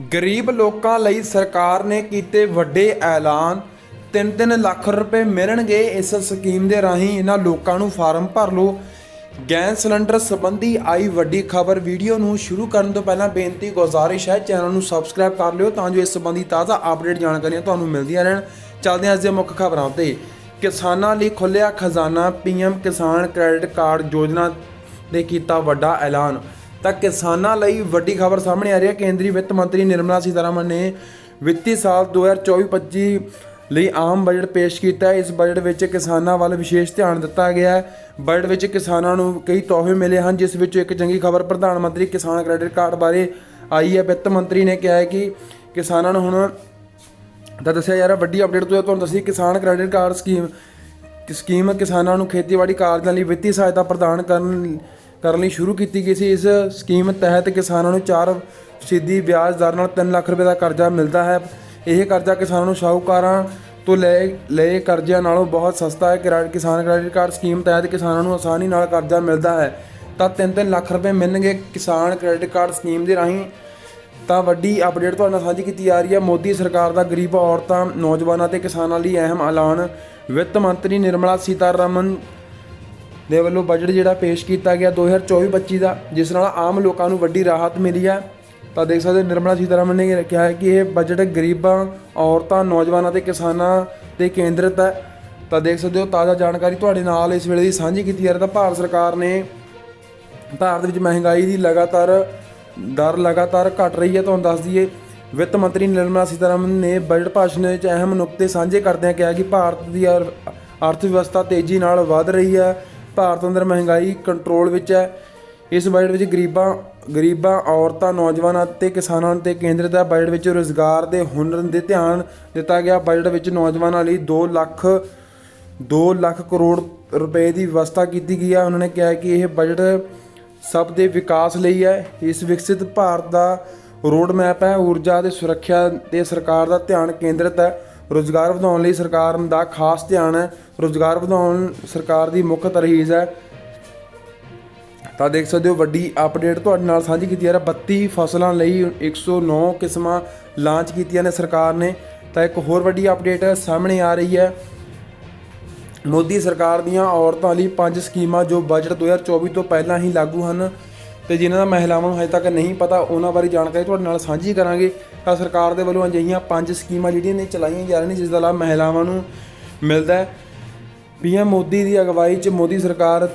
ਗਰੀਬ ਲੋਕਾਂ ਲਈ ਸਰਕਾਰ ਨੇ ਕੀਤੇ ਵੱਡੇ ਐਲਾਨ। 3-3 ਲੱਖ ਰੁਪਏ ਮਿਲਣਗੇ ਇਸ ਸਕੀਮ ਦੇ ਰਾਹੀਂ। ਇਹਨਾਂ ਲੋਕਾਂ ਨੂੰ ਫਾਰਮ ਭਰ ਲਓ। ਗੈਸ ਸਿਲੰਡਰ ਸੰਬੰਧੀ ਆਈ ਵੱਡੀ ਖਬਰ। ਵੀਡੀਓ ਨੂੰ ਸ਼ੁਰੂ ਕਰਨ ਤੋਂ ਪਹਿਲਾਂ ਬੇਨਤੀ, ਗੁਜ਼ਾਰਿਸ਼ ਹੈ, ਚੈਨਲ ਨੂੰ ਸਬਸਕ੍ਰਾਈਬ ਕਰ ਲਿਓ ਤਾਂ ਜੋ ਇਸ ਸੰਬੰਧੀ ਤਾਜ਼ਾ ਅਪਡੇਟ ਜਾਣਕਾਰੀਆਂ ਤੁਹਾਨੂੰ ਮਿਲਦੀਆਂ ਰਹਿਣ। ਚੱਲਦੇ ਹਾਂ ਅੱਜ ਦੇ ਮੁੱਖ ਖਬਰਾਂ ਉੱਤੇ ਕਿਸਾਨਾਂ ਲਈ ਖੁੱਲਿਆ ਖਜ਼ਾਨਾ, ਪੀਐਮ ਕਿਸਾਨ ਕ੍ਰੈਡਿਟ ਕਾਰਡ ਯੋਜਨਾ ਨੇ ਕੀਤਾ ਵੱਡਾ ਐਲਾਨ। ਤਾਂ ਕਿਸਾਨਾਂ ਲਈ ਵੱਡੀ ਖਬਰ ਸਾਹਮਣੇ ਆ ਰਹੀ ਹੈ। ਕੇਂਦਰੀ ਵਿੱਤ ਮੰਤਰੀ ਨਿਰਮਲਾ ਸੀਤਾਰਮਨ ਨੇ ਵਿੱਤੀ ਸਾਲ 2024-25 ਲਈ ਆਮ ਬਜਟ ਪੇਸ਼ ਕੀਤਾ ਇਸ ਬਜਟ ਵਿੱਚ ਕਿਸਾਨਾਂ ਵੱਲ ਵਿਸ਼ੇਸ਼ ਧਿਆਨ ਦਿੱਤਾ ਗਿਆ ਹੈ। ਬਜਟ ਵਿੱਚ ਕਿਸਾਨਾਂ ਨੂੰ ਕਈ ਤੋਹਫੇ ਮਿਲੇ ਹਨ, ਜਿਸ ਵਿੱਚ ਇੱਕ ਚੰਗੀ ਖਬਰ ਪ੍ਰਧਾਨ ਮੰਤਰੀ ਕਿਸਾਨ ਕ੍ਰੈਡਿਟ ਕਾਰਡ ਬਾਰੇ ਆਈ ਹੈ। ਵਿੱਤ ਮੰਤਰੀ ਨੇ ਕਿਹਾ ਹੈ ਕਿ ਕਿਸਾਨਾਂ ਨੂੰ ਹੁਣ ਤਾਂ ਦੱਸਿਆ ਯਾਰ ਵੱਡੀ ਅਪਡੇਟ ਤੋਂ ਤੁਹਾਨੂੰ ਦੱਸੀ, ਕਿਸਾਨ ਕ੍ਰੈਡਿਟ ਕਾਰਡ ਸਕੀਮ ਸਕੀਮ ਕਿਸਾਨਾਂ ਨੂੰ ਖੇਤੀਬਾੜੀ ਕਾਰਜਾਂ ਲਈ ਵਿੱਤੀ ਸਹਾਇਤਾ ਪ੍ਰਦਾਨ ਕਰਨ ਕਰਨੀ ਸ਼ੁਰੂ ਕੀਤੀ ਗਈ ਸੀ। ਇਸ ਸਕੀਮ ਤਹਿਤ ਕਿਸਾਨਾਂ ਨੂੰ 4 ਸਿੱਧੀ ਵਿਆਜ ਦਰ ਨਾਲ 3 ਲੱਖ ਰੁਪਏ ਦਾ ਕਰਜ਼ਾ ਮਿਲਦਾ ਹੈ। ਇਹ ਕਰਜ਼ਾ ਕਿਸਾਨਾਂ ਨੂੰ ਸ਼ਾਹੂਕਾਰਾਂ ਤੋਂ ਲਏ ਲਏ ਕਰਜ਼ਿਆਂ ਨਾਲੋਂ ਬਹੁਤ ਸਸਤਾ ਹੈ। ਕਿਰਾ- ਕਿਸਾਨ ਕ੍ਰੈਡਿਟ ਕਾਰਡ ਸਕੀਮ ਤਹਿਤ ਕਿਸਾਨਾਂ ਨੂੰ ਆਸਾਨੀ ਨਾਲ ਕਰਜ਼ਾ ਮਿਲਦਾ ਹੈ। ਤਾਂ 3-3 ਲੱਖ ਰੁਪਏ ਮਿਲਣਗੇ ਕਿਸਾਨ ਕ੍ਰੈਡਿਟ ਕਾਰਡ ਸਕੀਮ ਦੇ ਰਾਹੀਂ। ਤਾਂ ਵੱਡੀ ਅਪਡੇਟ ਤੁਹਾਡੇ ਨਾਲ ਸਾਂਝੀ ਕੀਤੀ ਜਾ ਰਹੀ ਹੈ। ਮੋਦੀ ਸਰਕਾਰ ਦਾ ਗਰੀਬ ਔਰਤਾਂ, ਨੌਜਵਾਨਾਂ ਤੇ ਕਿਸਾਨਾਂ ਲਈ ਅਹਿਮ ਐਲਾਨ। ਵਿੱਤ ਮੰਤਰੀ ਨਿਰਮਲਾ ਸੀਤਾਰਮਨ ਦੇ ਵੱਲੋਂ ਬਜਟ ਜਿਹੜਾ ਪੇਸ਼ ਕੀਤਾ ਗਿਆ 2024-25 ਦਾ, ਜਿਸ ਨਾਲ ਆਮ ਲੋਕਾਂ ਨੂੰ ਵੱਡੀ ਰਾਹਤ ਮਿਲੀ ਹੈ। ਤਾਂ ਦੇਖ ਸਕਦੇ ਹੋ, ਨਿਰਮਲਾ ਸੀਤਾਰਮਨ ਨੇ ਕਿਹਾ ਹੈ ਕਿ ਇਹ ਬਜਟ ਗਰੀਬਾਂ, ਔਰਤਾਂ, ਨੌਜਵਾਨਾਂ ਤੇ ਕਿਸਾਨਾਂ ਤੇ ਕੇਂਦਰਿਤ ਹੈ। ਤਾਂ ਦੇਖ ਸਕਦੇ ਹੋ, ਤਾਜ਼ਾ ਜਾਣਕਾਰੀ ਤੁਹਾਡੇ ਨਾਲ ਇਸ ਵੇਲੇ ਦੀ ਸਾਂਝੀ ਕੀਤੀ ਜਾ ਰਹੀ ਤਾਂ ਭਾਰਤ ਸਰਕਾਰ ਨੇ ਭਾਰਤ ਵਿੱਚ ਮਹਿੰਗਾਈ ਦੀ ਲਗਾਤਾਰ ਦਰ ਲਗਾਤਾਰ ਘਟ ਰਹੀ ਹੈ। ਤੁਹਾਨੂੰ ਦੱਸ ਦਈਏ, ਵਿੱਤ ਮੰਤਰੀ ਨਿਰਮਲਾ ਸੀਤਾਰਮਨ ਨੇ ਬਜਟ ਭਾਸ਼ਣ ਵਿੱਚ ਅਹਿਮ ਨੁਕਤੇ ਸਾਂਝੇ ਕਰਦਿਆਂ ਕਿਹਾ ਕਿ ਭਾਰਤ ਦੀ ਅਰ- ਅਰਥ ਵਿਵਸਥਾ ਤੇਜ਼ੀ ਨਾਲ ਵਧ ਰਹੀ ਹੈ। ਭਾਰਤ ਅੰਦਰ ਮਹਿੰਗਾਈ ਕੰਟਰੋਲ ਵਿੱਚ ਹੈ। ਇਸ ਬਜਟ ਵਿੱਚ ਗਰੀਬਾਂ ਗਰੀਬਾਂ, ਔਰਤਾਂ, ਨੌਜਵਾਨਾਂ ਅਤੇ ਕਿਸਾਨਾਂ ਤੇ ਕੇਂਦਰਿਤ ਹੈ। ਬਜਟ ਵਿੱਚ ਰੋਜ਼ਗਾਰ ਦੇ ਹੁਨਰ ਦੇ ਧਿਆਨ ਦਿੱਤਾ ਗਿਆ। ਬਜਟ ਵਿੱਚ ਨੌਜਵਾਨਾਂ ਲਈ 2 ਲੱਖ 2 ਲੱਖ ਕਰੋੜ ਰੁਪਏ ਦੀ ਵਿਵਸਥਾ ਕੀਤੀ ਗਈ ਹੈ। ਉਹਨਾਂ ਨੇ ਕਿਹਾ ਕਿ ਇਹ ਬਜਟ ਸਭ ਦੇ ਵਿਕਾਸ ਲਈ ਹੈ। ਇਸ ਵਿਕਸਿਤ ਭਾਰਤ ਦਾ ਰੋਡ ਮੈਪ ਹੈ। ਊਰਜਾ ਤੇ ਸੁਰੱਖਿਆ ਤੇ ਸਰਕਾਰ ਦਾ ਧਿਆਨ ਕੇਂਦਰਿਤ ਹੈ। ਰੋਜ਼ਗਾਰ ਵਧਾਉਣ ਲਈ ਸਰਕਾਰ ਦਾ ਖਾਸ ਧਿਆਨ ਹੈ ਰੋਜ਼ਗਾਰ ਵਧਾਉਣ ਸਰਕਾਰ ਦੀ ਮੁੱਖ ਤਰਜੀਹ ਹੈ। ਤਾਂ ਦੇਖ ਸਕਦੇ ਹੋ, ਵੱਡੀ ਅਪਡੇਟ ਤੁਹਾਡੇ ਨਾਲ ਸਾਂਝੀ ਕੀਤੀ ਜਾ ਰਹੀ ਹੈ। 32 ਫਸਲਾਂ ਲਈ 109 ਕਿਸਮਾਂ ਲਾਂਚ ਕੀਤੀਆਂ ਨੇ ਸਰਕਾਰ ਨੇ। ਤਾਂ ਇੱਕ ਹੋਰ ਵੱਡੀ ਅਪਡੇਟ ਸਾਹਮਣੇ ਆ ਰਹੀ ਹੈ। ਮੋਦੀ ਸਰਕਾਰ ਦੀਆਂ ਔਰਤਾਂ ਲਈ ਪੰਜ ਸਕੀਮਾਂ ਜੋ ਬਜਟ 2024 ਤੋਂ ਪਹਿਲਾਂ ਹੀ ਲਾਗੂ ਹਨ। ਤੇ ਜਿਨ੍ਹਾਂ ਦਾ ਮਹਿਲਾਵਾਂ ਨੂੰ ਹਜੇ ਤੱਕ ਨਹੀਂ ਪਤਾ, ਉਹਨਾਂ ਬਾਰੇ ਜਾਣਕਾਰੀ ਤੁਹਾਡੇ ਨਾਲ ਸਾਂਝੀ ਕਰਾਂਗੇ। ਤਾਂ ਸਰਕਾਰ ਦੇ ਵੱਲੋਂ ਅਜਿਹੀਆਂ ਪੰਜ ਸਕੀਮਾਂ ਜਿਹੜੀਆਂ ਨੇ ਚਲਾਈਆਂ ਜਾ ਰਹੀਆਂ ਨੇ, ਜਿਸ ਦਾ ਲਾਭ ਮਹਿਲਾਵਾਂ ਨੂੰ ਮਿਲਦਾ ਹੈ। ਪੀਐਮ ਮੋਦੀ ਦੀ ਅਗਵਾਈ 'ਚ ਮੋਦੀ ਸਰਕਾਰ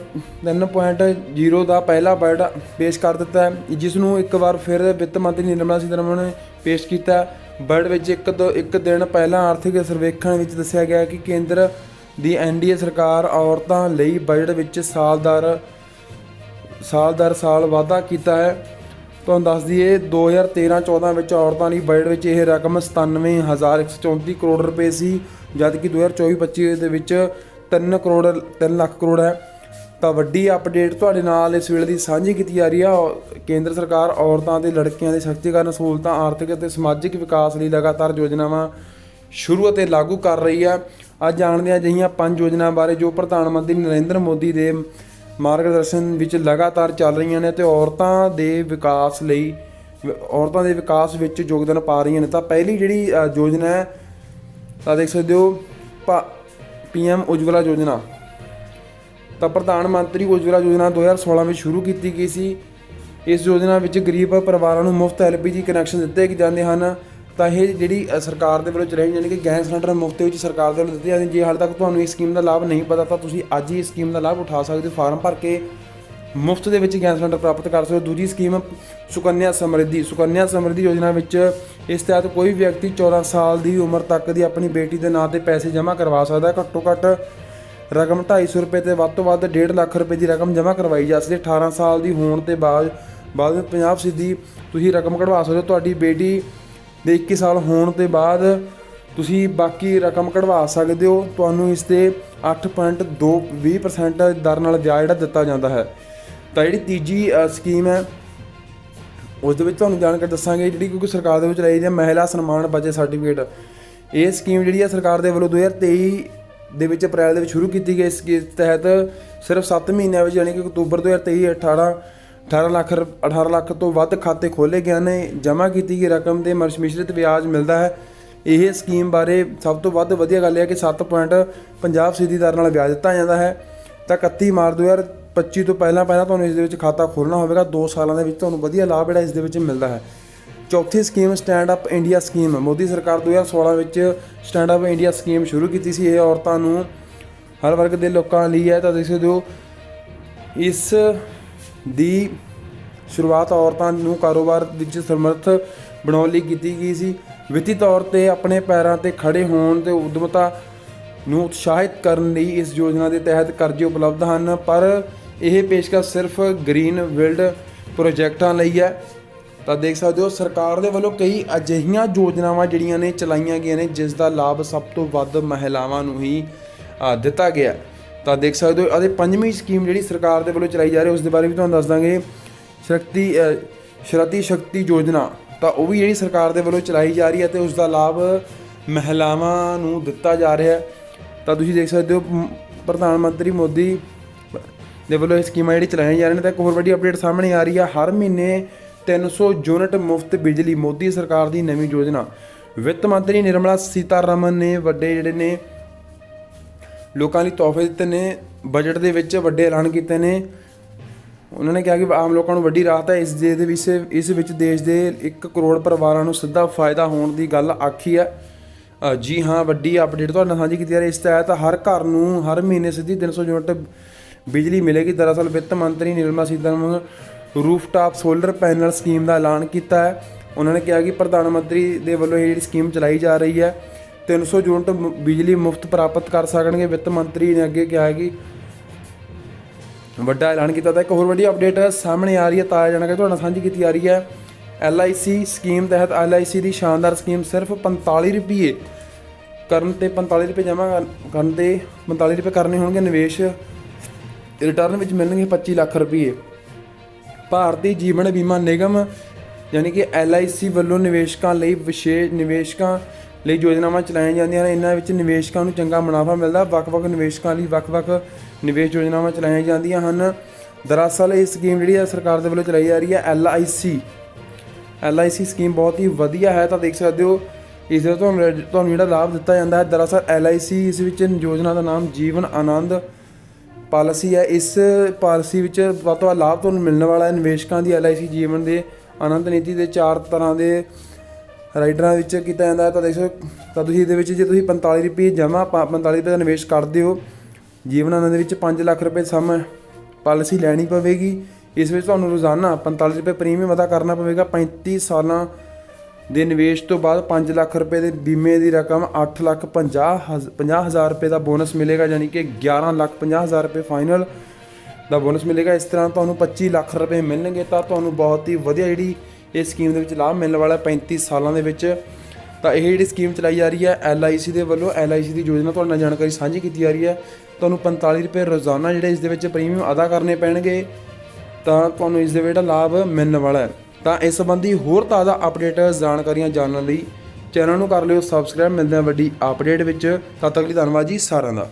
3.0 ਦਾ ਪਹਿਲਾ ਬਜਟ ਪੇਸ਼ ਕਰ ਦਿੱਤਾ ਹੈ, ਜਿਸ ਨੂੰ ਇੱਕ ਵਾਰ ਫਿਰ ਵਿੱਤ ਮੰਤਰੀ ਨਿਰਮਲਾ ਸੀਤਾਰਮਨ ਨੇ ਪੇਸ਼ ਕੀਤਾ ਬਜਟ ਵਿੱਚ ਇੱਕ ਦੋ, ਇੱਕ ਦਿਨ ਪਹਿਲਾਂ ਆਰਥਿਕ ਸਰਵੇਖਣ ਵਿੱਚ ਦੱਸਿਆ ਗਿਆ ਕਿ ਕੇਂਦਰ ਦੀ ਐਨਡੀਏ ਸਰਕਾਰ ਔਰਤਾਂ ਲਈ ਬਜਟ ਵਿੱਚ ਸਾਲਦਾਰ ਸਾਲ ਦਰ ਸਾਲ ਵਾਧਾ ਕੀਤਾ ਹੈ। ਤੁਹਾਨੂੰ ਦੱਸ ਦਈਏ 2013-14 ਵਿੱਚ ਔਰਤਾਂ ਲਈ ਬਜਟ ਵਿੱਚ ਇਹ ਰਕਮ 97134 ਕਰੋੜ ਰੁਪਏ ਸੀ, ਜਦਕਿ 2024-25 ਦੇ ਵਿੱਚ 3 ਕਰੋੜ 3 ਲੱਖ ਕਰੋੜ ਹੈ। ਤਾਂ ਵੱਡੀ ਅਪਡੇਟ ਤੁਹਾਡੇ ਨਾਲ ਇਸ ਵੇਲੇ ਦੀ ਸਾਂਝੀ ਕੀਤੀ ਜਾ ਰਹੀ ਹੈ ਔ- ਕੇਂਦਰ ਸਰਕਾਰ ਔਰਤਾਂ ਤੇ ਲੜਕੀਆਂ ਦੇ ਸਸ਼ਕਤੀਕਰਨ, ਸਹੂਲਤਾਂ, ਆਰਥਿਕ ਅਤੇ ਸਮਾਜਿਕ ਵਿਕਾਸ ਲਈ ਲਗਾਤਾਰ ਯੋਜਨਾਵਾਂ ਸ਼ੁਰੂ ਅਤੇ ਲਾਗੂ ਕਰ ਰਹੀ ਹੈ ਅੱਜ ਜਾਣਦੇ ਹਾਂ ਅਜਿਹੀਆਂ ਪੰਜ ਯੋਜਨਾ ਬਾਰੇ ਜੋ ਪ੍ਰਧਾਨ ਮੰਤਰੀ ਨਰਿੰਦਰ ਮੋਦੀ ਦੇ ਮਾਰਗਦਰਸ਼ਨ ਵਿੱਚ ਲਗਾਤਾਰ ਚੱਲ ਰਹੀਆਂ ਨੇ ਤੇ ਔਰਤਾਂ ਦੇ ਵਿਕਾਸ ਲਈ ਵ- ਔਰਤਾਂ ਦੇ ਵਿਕਾਸ ਵਿੱਚ ਯੋਗਦਾਨ ਪਾ ਰਹੀਆਂ ਨੇ। ਤਾਂ ਪਹਿਲੀ ਜਿਹੜੀ ਯੋਜਨਾ ਹੈ, ਤਾਂ ਦੇਖ ਸਕਦੇ ਹੋ ਪੀਐਮ ਉਜਵਲਾ ਯੋਜਨਾ। ਤਾਂ ਪ੍ਰਧਾਨ ਮੰਤਰੀ ਉਜਵਲਾ ਯੋਜਨਾ 2016 ਵਿੱਚ ਸ਼ੁਰੂ ਕੀਤੀ ਗਈ ਸੀ। ਇਸ ਯੋਜਨਾ ਵਿੱਚ ਗਰੀਬ ਪਰਿਵਾਰਾਂ ਨੂੰ ਮੁਫਤ ਐਲਪੀਜੀ ਕਨੈਕਸ਼ਨ ਦਿੱਤੇ ਜਾਂਦੇ ਹਨ। ਤਾਂ ਇਹ ਜਿਹੜੀ ਸਰਕਾਰ ਦੇ ਵੱਲੋਂ ਚਲਾਈ ਜਾਣੀ ਕਿ ਗੈਸ ਸਿਲੰਡਰ ਮੁਫਤ ਵਿੱਚ ਸਰਕਾਰ ਦੇ ਵੱਲੋਂ ਦਿੱਤੇ ਜਾਂਦੇ ਜੇ ਹਾਲੇ ਤੱਕ ਤੁਹਾਨੂੰ ਇਸ ਸਕੀਮ ਦਾ ਲਾਭ ਨਹੀਂ ਪਤਾ, ਤਾਂ ਤੁਸੀਂ ਅੱਜ ਹੀ ਇਸ ਸਕੀਮ ਦਾ ਲਾਭ ਉਠਾ ਸਕਦੇ ਹੋ, ਫਾਰਮ ਭਰ ਕੇ ਮੁਫਤ ਦੇ ਵਿੱਚ ਗੈਸ ਸਿਲੰਡਰ ਪ੍ਰਾਪਤ ਕਰ ਸਕਦੇ ਹੋ। ਦੂਜੀ ਸਕੀਮ, ਸੁਕੰਨਿਆ ਸਮਰਿੱਧੀ ਸੁਕੰਨਿਆ ਸਮਰਿੱਧੀ ਯੋਜਨਾ ਵਿੱਚ ਇਸ ਤਹਿਤ ਕੋਈ ਵੀ ਵਿਅਕਤੀ 14 ਸਾਲ ਦੀ ਉਮਰ ਤੱਕ ਦੀ ਆਪਣੀ ਬੇਟੀ ਦੇ ਨਾਂ ਤੇ ਪੈਸੇ ਜਮ੍ਹਾਂ ਕਰਵਾ ਸਕਦਾ ਹੈ। ਘੱਟੋ ਘੱਟ ਰਕਮ 250 ਰੁਪਏ ਤੇ ਵੱਧ ਤੋਂ ਵੱਧ 1.5 ਲੱਖ ਰੁਪਏ ਦੀ ਰਕਮ ਜਮ੍ਹਾਂ ਕਰਵਾਈ ਜਾ ਸਕਦੀ ਹੈ। 18 ਸਾਲ ਦੀ ਹੋਣ ਤੇ ਬਾਅਦ ਬਾਅਦ ਵਿੱਚ 50 ਸਿੱਧੀ ਤੁਸੀਂ ਰਕਮ ਕਢਵਾ ਸਕਦੇ ਹੋ। ਤੁਹਾਡੀ ਬੇਟੀ ਦੇ 21 ਸਾਲ ਹੋਣ ਤੇ ਬਾਅਦ ਤੁਸੀਂ ਬਾਕੀ ਰਕਮ ਕਢਵਾ ਸਕਦੇ ਹੋ। ਤੁਹਾਨੂੰ ਇਸ ਤੇ 8.2% ਦਰ ਨਾਲ ਵਿਆਜ ਜਿਹੜਾ ਦਿੱਤਾ ਜਾਂਦਾ ਹੈ। ਤਾਂ ਜਿਹੜੀ ਤੀਜੀ ਸਕੀਮ ਹੈ, ਉਸ ਦੇ ਵਿੱਚ ਤੁਹਾਨੂੰ ਜਾਣਕਾਰੀ ਦੱਸਾਂਗੇ ਜਿਹੜੀ ਕਿਉਂਕਿ ਸਰਕਾਰ ਦੇ ਵਿੱਚ ਲਈ ਜਾਂਦੀ ਹੈ ਮਹਿਲਾ ਸਨਮਾਨ ਬਚੇ ਸਰਟੀਫਿਕੇਟ ਇਹ ਸਕੀਮ ਜਿਹੜੀ ਹੈ ਸਰਕਾਰ ਦੇ ਵੱਲੋਂ 2023 ਦੇ ਵਿੱਚ ਅਪ੍ਰੈਲ ਦੇ ਵਿੱਚ ਸ਼ੁਰੂ ਕੀਤੀ ਗਈ ਇਸ ਇਸ ਤਹਿਤ ਸਿਰਫ 7 ਮਹੀਨਿਆਂ ਵਿੱਚ, ਯਾਨੀ ਕਿ ਅਕਤੂਬਰ 2023 18 18 ਲੱਖ ਰੁਪ- 18 ਲੱਖ ਤੋਂ ਵੱਧ ਖਾਤੇ ਖੋਲੇ ਗਏ ਨੇ, ਜਮ੍ਹਾਂ ਕੀਤੀ ਗਈ ਰਕਮ ਦੇ ਮਰਸ਼- ਮਿਸ਼ਰਿਤ ਵਿਆਜ ਮਿਲਦਾ ਹੈ। ਇਹ ਸਕੀਮ ਬਾਰੇ ਸਭ ਤੋਂ ਵੱਧ ਵਧੀਆ ਗੱਲ ਇਹ ਹੈ ਕਿ 7.50 ਫੀਸਦੀ ਦਰ ਨਾਲ ਵਿਆਜ ਦਿੱਤਾ ਜਾਂਦਾ ਹੈ। ਤਾਂ 31 ਮਾਰਚ 2025 ਤੋਂ ਪਹਿਲਾਂ ਪਹਿਲਾਂ ਤੁਹਾਨੂੰ ਇਸ ਦੇ ਵਿੱਚ ਖਾਤਾ ਖੋਲ੍ਹਣਾ ਹੋਵੇਗਾ। 2 ਸਾਲਾਂ ਦੇ ਵਿੱਚ ਤੁਹਾਨੂੰ ਵਧੀਆ ਲਾਭ ਜਿਹੜਾ ਇਸ ਦੇ ਵਿੱਚ ਮਿਲਦਾ ਹੈ। ਚੌਥੀ scheme stand up India scheme Modi ਸਰਕਾਰ 2016 ਵਿੱਚ ਸਟੈਂਡ ਅਪ ਇੰਡੀਆ ਸਕੀਮ ਸ਼ੁਰੂ ਕੀਤੀ ਸੀ। ਇਹ ਔਰਤਾਂ ਨੂੰ ਹਰ ਵਰਗ ਦੇ ਲੋਕਾਂ ਲਈ ਹੈ। ਤਾਂ ਦੇਖ ਸਕਦੇ ਹੋ ਇਸ ਦੀ ਸ਼ੁਰੂਆਤ ਔਰਤਾਂ ਨੂੰ ਕਾਰੋਬਾਰ ਵਿੱਚ ਸਮਰੱਥ ਬਣਾਉਣ ਲਈ ਕੀਤੀ ਗਈ ਸੀ। ਵਿੱਤੀ ਤੌਰ ਤੇ ਆਪਣੇ ਪੈਰਾਂ ਤੇ ਖੜੇ ਹੋਣ ਤੇ ਉਦਮਤਾ ਨੂੰ ਉਤਸ਼ਾਹਿਤ ਕਰਨ ਲਈ ਇਸ ਯੋਜਨਾ ਦੇ ਤਹਿਤ ਕਰਜ਼ੇ ਉਪਲਬਧ ਹਨ, ਪਰ ਇਹ ਪੇਸ਼ਕਸ਼ ਸਿਰਫ ਗ੍ਰੀਨ ਵਿਲਡ ਪ੍ਰੋਜੈਕਟਾਂ ਲਈ ਹੈ। ਤਾਂ ਦੇਖ ਸਕਦੇ ਹੋ, ਸਰਕਾਰ ਦੇ ਵੱਲੋਂ ਕਈ ਅਜਿਹੀਆਂ ਯੋਜਨਾਵਾਂ ਜਿਹੜੀਆਂ ਨੇ ਚਲਾਈਆਂ ਗਈਆਂ ਨੇ, ਜਿਸ ਦਾ ਲਾਭ ਸਭ ਤੋਂ ਵੱਧ ਮਹਿਲਾਵਾਂ ਨੂੰ ਹੀ ਦਿੱਤਾ ਗਿਆ। ਤਾਂ ਦੇਖ ਸਕਦੇ ਹੋ ਅਤੇ ਪੰਜਵੀਂ ਸਕੀਮ ਜਿਹੜੀ ਸਰਕਾਰ ਦੇ ਵੱਲੋਂ ਚਲਾਈ ਜਾ ਰਹੀ ਹੈ, ਉਸ ਦੇ ਬਾਰੇ ਵੀ ਤੁਹਾਨੂੰ ਦੱਸ ਦਾਂਗੇ। ਸ਼ਕਤੀ ਸ਼ਰਤੀ ਸ਼ਕਤੀ ਯੋਜਨਾ, ਤਾਂ ਉਹ ਵੀ ਜਿਹੜੀ ਸਰਕਾਰ ਦੇ ਵੱਲੋਂ ਚਲਾਈ ਜਾ ਰਹੀ ਹੈ ਤੇ ਉਸ ਦਾ ਲਾਭ ਮਹਿਲਾਵਾਂ ਨੂੰ ਦਿੱਤਾ ਜਾ ਰਿਹਾ ਹੈ। ਤਾਂ ਤੁਸੀਂ ਦੇਖ ਸਕਦੇ ਹੋ ਪ੍ਰਧਾਨ ਮੰਤਰੀ ਮੋਦੀ ਦੇ ਵੱਲੋਂ ਇਹ ਸਕੀਮਾਂ ਜਿਹੜੀ ਚਲਾਈਆਂ ਜਾ ਰਹੀਆਂ ਨੇ, ਤਾਂ ਇੱਕ ਹੋਰ ਵੱਡੀ ਅਪਡੇਟ ਸਾਹਮਣੇ ਆ ਰਹੀ ਹੈ। ਹਰ ਮਹੀਨੇ 300 ਯੂਨਿਟ ਮੁਫਤ ਬਿਜਲੀ, ਮੋਦੀ ਸਰਕਾਰ ਦੀ ਨਵੀਂ ਯੋਜਨਾ। ਵਿੱਤ ਮੰਤਰੀ ਨਿਰਮਲਾ ਸੀਤਾਰਮਨ ਨੇ ਵੱਡੇ ਜਿਹੜੇ ਨੇ ਲੋਕਾਂ ਲਈ ਤੋਹਫੇ ਦਿੱਤੇ ਨੇ ਬਜਟ ਦੇ ਵਿੱਚ ਵੱਡੇ ਐਲਾਨ ਕੀਤੇ ਨੇ। ਉਹਨਾਂ ਨੇ ਕਿਹਾ ਕਿ ਆਮ ਲੋਕਾਂ ਨੂੰ ਵੱਡੀ ਰਾਹਤ ਹੈ, ਇਸ ਦੇ ਦੇ ਵਿੱਚ, ਇਸ ਵਿੱਚ ਦੇਸ਼ ਦੇ 1 ਕਰੋੜ ਪਰਿਵਾਰਾਂ ਨੂੰ ਸਿੱਧਾ ਫਾਇਦਾ ਹੋਣ ਦੀ ਗੱਲ ਆਖੀ ਹੈ। ਜੀ ਹਾਂ, ਵੱਡੀ ਅਪਡੇਟ ਤੁਹਾਡੇ ਨਾਲ ਸਾਂਝੀ ਕੀਤੀ ਜਾ ਰਹੀ ਹੈ। ਇਸ ਤਹਿਤ ਹਰ ਘਰ ਨੂੰ ਹਰ ਮਹੀਨੇ ਸਿੱਧੀ 300 ਯੂਨਿਟ ਬਿਜਲੀ ਮਿਲੇਗੀ। ਦਰਅਸਲ ਵਿੱਤ ਮੰਤਰੀ Nirmala Sitharaman rooftop solar panel scheme ਦਾ ਐਲਾਨ ਕੀਤਾ ਹੈ। ਉਹਨਾਂ ਨੇ ਕਿਹਾ ਕਿ ਪ੍ਰਧਾਨ ਮੰਤਰੀ ਦੇ ਵੱਲੋਂ ਇਹ ਜਿਹੜੀ ਸਕੀਮ ਚਲਾਈ ਜਾ ਰਹੀ ਹੈ 300 ਯੂਨਿਟ ਬਿਜਲੀ ਮੁਫਤ ਪ੍ਰਾਪਤ ਕਰ ਸਕਣਗੇ, ਵਿੱਤ ਮੰਤਰੀ ਨੇ ਅੱਗੇ ਕਿਹਾ ਕਿ ਵੱਡਾ ਐਲਾਨ ਕੀਤਾ ਤਾਂ ਇੱਕ ਹੋਰ ਵੱਡੀ ਅਪਡੇਟ ਸਾਹਮਣੇ ਆ ਰਹੀ ਹੈ, ਤਾਜ਼ਾ ਜਾਣਕਾਰੀ ਤੁਹਾਡੇ ਨਾਲ ਸਾਂਝੀ ਕੀਤੀ ਜਾ ਰਹੀ ਹੈ। LIC ਸਕੀਮ ਤਹਿਤ LIC ਦੀ ਸ਼ਾਨਦਾਰ ਸਕੀਮ ਸਿਰਫ 45 ਰੁਪਏ ਕਰਨ ਤੇ 45 ਰੁਪਏ ਜਮ੍ਹਾਂ ਕਰਨ ਤੇ 45 ਰੁਪਏ ਕਰਨੇ ਹੋਣਗੇ, ਨਿਵੇਸ਼ ਰਿਟਰਨ ਵਿੱਚ ਮਿਲਣਗੇ 25 ਲੱਖ ਰੁਪਏ ਭਾਰਤੀ ਜੀਵਨ ਬੀਮਾ ਨਿਗਮ, ਯਾਨੀ ਕਿ LIC ਵੱਲੋਂ ਨਿਵੇਸ਼ਕਾਂ ਲਈ ਵਿਸ਼ੇਸ਼ ਨਿਵੇਸ਼ਕਾਂ ਲਈ ਯੋਜਨਾਵਾਂ ਚਲਾਈਆਂ ਜਾਂਦੀਆਂ ਨੇ, ਇਹਨਾਂ ਵਿੱਚ ਨਿਵੇਸ਼ਕਾਂ ਨੂੰ ਚੰਗਾ ਮੁਨਾਫਾ ਮਿਲਦਾ। ਵੱਖ-ਵੱਖ ਨਿਵੇਸ਼ਕਾਂ ਲਈ ਵੱਖ-ਵੱਖ ਨਿਵੇਸ਼ ਯੋਜਨਾਵਾਂ ਚਲਾਈਆਂ ਜਾਂਦੀਆਂ ਹਨ। ਦਰਅਸਲ ਇਹ ਸਕੀਮ ਜਿਹੜੀ ਹੈ ਸਰਕਾਰ ਦੇ ਵੱਲੋਂ ਚਲਾਈ ਜਾ ਰਹੀ ਹੈ LIC LIC ਸਕੀਮ ਬਹੁਤ ਹੀ ਵਧੀਆ ਹੈ, ਤਾਂ ਦੇਖ ਸਕਦੇ ਹੋ, ਇਸ ਦਾ ਤੁਹਾਨੂੰ ਤੁਹਾਨੂੰ ਜਿਹੜਾ ਲਾਭ ਦਿੱਤਾ ਜਾਂਦਾ ਹੈ। ਦਰਅਸਲ LIC ਇਸ ਵਿੱਚ ਯੋਜਨਾ ਦਾ ਨਾਮ ਜੀਵਨ ਆਨੰਦ ਪਾਲਿਸੀ ਹੈ। ਇਸ ਪਾਲਿਸੀ ਵਿੱਚ ਵੱਧ ਤੋਂ ਵੱਧ ਲਾਭ ਤੁਹਾਨੂੰ ਮਿਲਣ ਵਾਲਾ ਹੈ। ਨਿਵੇਸ਼ਕਾਂ ਦੀ LIC ਜੀਵਨ ਦੇ ਆਨੰਦ ਨੀਤੀ ਦੇ ਚਾਰ ਤਰ੍ਹਾਂ ਦੇ ਰਾਈਡਰਾਂ ਵਿੱਚ ਕੀਤਾ ਜਾਂਦਾ ਹੈ, ਤਾਂ ਦੇਖੋ ਤਾਂ ਤੁਸੀਂ ਇਹਦੇ ਵਿੱਚ ਜੇ ਤੁਸੀਂ 45 ਰੁਪਏ ਜਮ੍ਹਾਂ 45 ਰੁਪਏ ਦਾ ਨਿਵੇਸ਼ ਕਰਦੇ ਹੋ, ਜੀਵਨ ਆਨੰਦ ਦੇ ਵਿੱਚ 5 ਲੱਖ ਰੁਪਏ ਸਮ ਪਾਲਿਸੀ ਲੈਣੀ ਪਵੇਗੀ। ਇਸ ਵਿੱਚ ਤੁਹਾਨੂੰ ਰੋਜ਼ਾਨਾ 45 ਰੁਪਏ ਪ੍ਰੀਮੀਅਮ ਅਦਾ ਕਰਨਾ ਪਵੇਗਾ। 35 ਸਾਲਾਂ ਦੇ ਨਿਵੇਸ਼ ਤੋਂ ਬਾਅਦ 5 ਲੱਖ ਰੁਪਏ ਦੇ ਬੀਮੇ ਦੀ ਰਕਮ 8 ਲੱਖ 50 50 ਹਜ਼ਾਰ ਰੁਪਏ ਦਾ ਬੋਨਸ ਮਿਲੇਗਾ, ਯਾਨੀ ਕਿ 11 ਲੱਖ 50 ਹਜ਼ਾਰ ਰੁਪਏ ਫਾਈਨਲ ਦਾ ਬੋਨਸ ਮਿਲੇਗਾ। ਇਸ ਤਰ੍ਹਾਂ ਤੁਹਾਨੂੰ 25 ਲੱਖ ਰੁਪਏ ਮਿਲਣਗੇ, ਤਾਂ ਤੁਹਾਨੂੰ ਬਹੁਤ ਹੀ ਵਧੀਆ ਜਿਹੜੀ ਇਹ ਸਕੀਮ ਦੇ ਵਿੱਚ ਲਾਭ ਮਿਲਣ ਵਾਲਾ ਹੈ 35 ਸਾਲਾਂ ਦੇ ਵਿੱਚ। ਤਾਂ ਇਹ ਜਿਹੜੀ ਸਕੀਮ ਚਲਾਈ ਜਾ ਰਹੀ ਹੈ LIC ਦੇ ਵੱਲੋਂ LIC ਦੀ ਯੋਜਨਾ ਤੁਹਾਡੇ ਨਾਲ ਜਾਣਕਾਰੀ ਸਾਂਝੀ ਕੀਤੀ ਜਾ ਰਹੀ ਹੈ। ਤੁਹਾਨੂੰ 45 ਰੁਪਏ ਰੋਜ਼ਾਨਾ ਜਿਹੜੇ ਇਸ ਦੇ ਵਿੱਚ ਪ੍ਰੀਮੀਅਮ ਅਦਾ ਕਰਨੇ ਪੈਣਗੇ। ਤਾਂ ਤੁਹਾਨੂੰ ਇਸ ਦੇ ਵਿੱਚ ਜਿਹੜਾ ਲਾਭ ਮਿਲਣ ਵਾਲਾ ਹੈ। ਤਾਂ ਇਸ ਸੰਬੰਧੀ ਹੋਰ ਤਾਜ਼ਾ ਅਪਡੇਟ ਜਾਣਕਾਰੀਆਂ ਜਾਣਨ ਲਈ ਚੈਨਲ ਨੂੰ ਕਰ ਲਿਓ ਸਬਸਕ੍ਰਾਈਬ ਮਿਲਦੇ ਹਾਂ ਵੱਡੀ ਅਪਡੇਟ ਵਿੱਚ। ਤਦ ਤੱਕ ਲਈ ਧੰਨਵਾਦ ਜੀ ਸਾਰਿਆਂ ਦਾ।